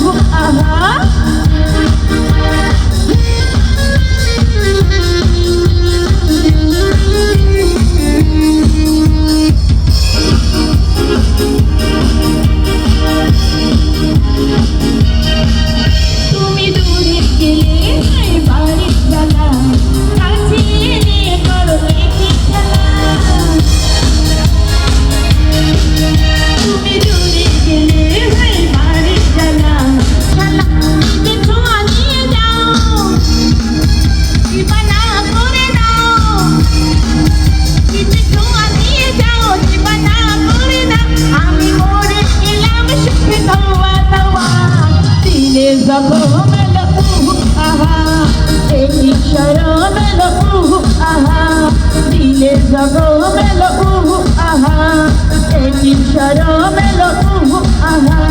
Aha. সরমেল উহু আহা এটি সরমেল উহু আহা